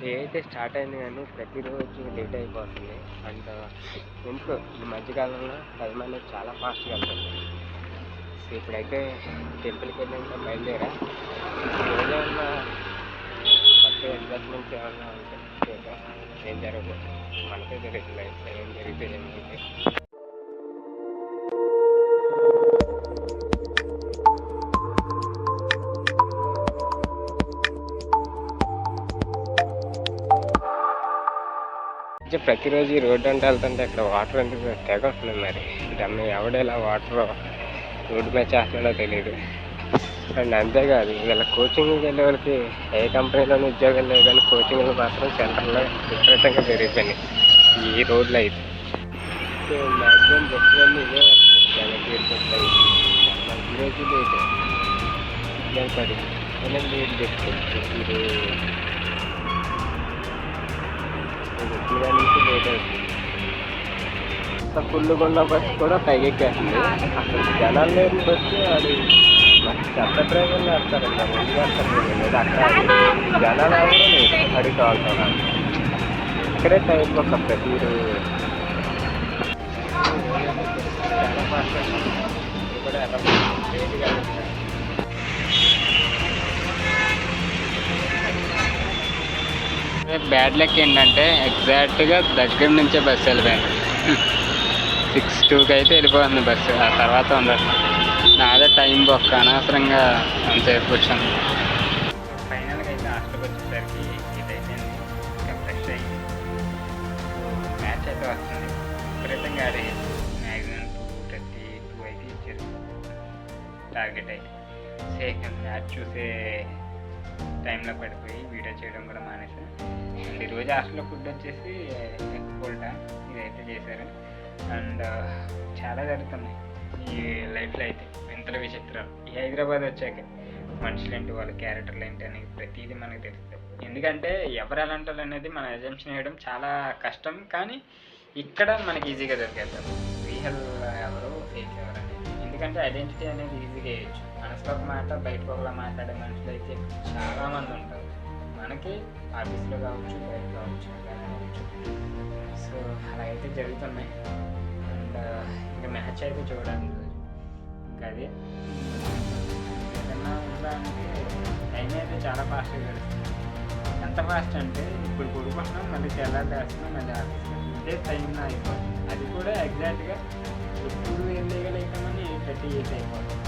ఏదైతే అయితే స్టార్ట్ అయింది కానీ ప్రతిరోజు లేట్ అయిపోతుంది. అండ్ ఎందుకో ఈ మధ్యకాలంలో టైం అనేది చాలా ఫాస్ట్గా వెళ్తుంది ఇప్పుడైతే టెంపుల్కి వెళ్ళాక బయలుదేరా. ఏదైనా కొత్త ఇన్వెస్ట్మెంట్స్ ఏమైనా ఉంటే ఏం జరగదు మనకే జరుగుతుంది ఏం జరిగితే. అంటే ప్రతిరోజు ఈ రోడ్డు అంటే వెళ్తుంటే ఇక్కడ వాటర్ అంటే తెగ వస్తుంది మరి? దాన్ని ఎవడేలా వాటర్ రోడ్డు మీద చేస్తున్నాడో తెలియదు అండ్ అంతేకాదు వీళ్ళ కోచింగ్కి వెళ్ళే వాళ్ళకి ఏ కంపెనీలోనూ ఉద్యోగాలు లేవు కానీ కోచింగ్లు మాత్రం సెంటర్లో విపరీతంగా పెరిగిపోయినాయి ఈ రోడ్లు అయితే. సో మ్యాక్సిమం బస్సులన్నీ ఇవే చాలా జగన్ వస్తాయి ఈరోజు లేట్ సిగ్నల్ మనం లేట్ చేసుకోవచ్చు మీరు వచ్చిన నుంచి లేట్ అవుతుంది బస్సు కూడా పైకెక్కేస్తుంది అసలు జనాలు లేని బస్సు అది చెత్త డ్రైవర్లు వేస్తారండి వేస్తారు అక్కడ జనాలు ఎవరు లేదు అడిగి ఇక్కడే టైం ఒక ప్రతి బ్యాడ్ లక్ ఏంటంటే ఎగ్జాక్ట్గా దగ్గర నుంచే బస్సు వెళ్ళిపోయింది సిక్స్ టూకి అయితే వెళ్ళిపోతుంది బస్సు. ఆ తర్వాత ఉండదు నాదే టైం బొక్క. అనవసరంగా అంతసేపు కూర్చొని ఫైనల్గా అయితే హాస్టల్కి వచ్చేసరికి ఇదైతే ఇంకా ఫ్రెష్ అయ్యి మ్యాచ్ అయితే వస్తుంది. విపరీతంగా అది మ్యాక్సిమం టూ థర్టీ టూ అయితే ఇచ్చారు. టార్గెట్ అయితే. సేమ్ మ్యాచ్ చూసే టైంలో పడిపోయి వీడియో చేయడం కూడా మానేసాను అండ్ ఈరోజు హాస్టల్లో ఫుడ్ వచ్చేసి ఎగ్ పొల్టా ఇదైతే చేశారు. అండ్ చాలా జరుగుతున్నాయి ఈ లైఫ్లో అయితే వింతల విచిత్రాలు. ఈ హైదరాబాద్ వచ్చాక మనుషులు ఏంటి వాళ్ళ క్యారెక్టర్లు ఏంటి అని ప్రతిదీ మనకు తెలుస్తుంది ఎందుకంటే ఎవరు ఎలా అంటారు అనేది మన ఎజంప్షన్ వేయడం చాలా కష్టం కానీ ఇక్కడ మనకి ఈజీగా దొరికేస్తారు రీహల్ ఎవరు ఫేక్ ఎవరు అనేది. ఎందుకంటే ఐడెంటిటీ అనేది ఈజీగా వేయచ్చు. మనసులో ఒక మాట బయట ఒకలా మాట్లాడే మనుషులు అయితే చాలామంది మనకి ఆఫీస్లో కావచ్చు బయట కావచ్చు ఎక్కడైనా కావచ్చు. సో అలా అయితే జరుగుతున్నాయి. అండ్ ఇంకా మ్యాచ్ అయితే చూడాలి. ఈరోజు. ఇంకా అదే. ఏదన్నా ఉందా అంటే టైం అయితే చాలా ఫాస్ట్గా గడుస్తుంది. ఎంత ఫాస్ట్ అంటే ఇప్పుడు కొడుకుంటున్నాం మళ్ళీ తెల్లారి వేస్తున్నాం మళ్ళీ ఆఫీస్లో ఇదే టైం అయిపోతుంది. అది కూడా ఎగ్జాక్ట్గా ఇప్పుడు వెళ్ళగలుగుతామని ఎయిట్ థర్టీ ఎయిట్ అయిపోతుంది.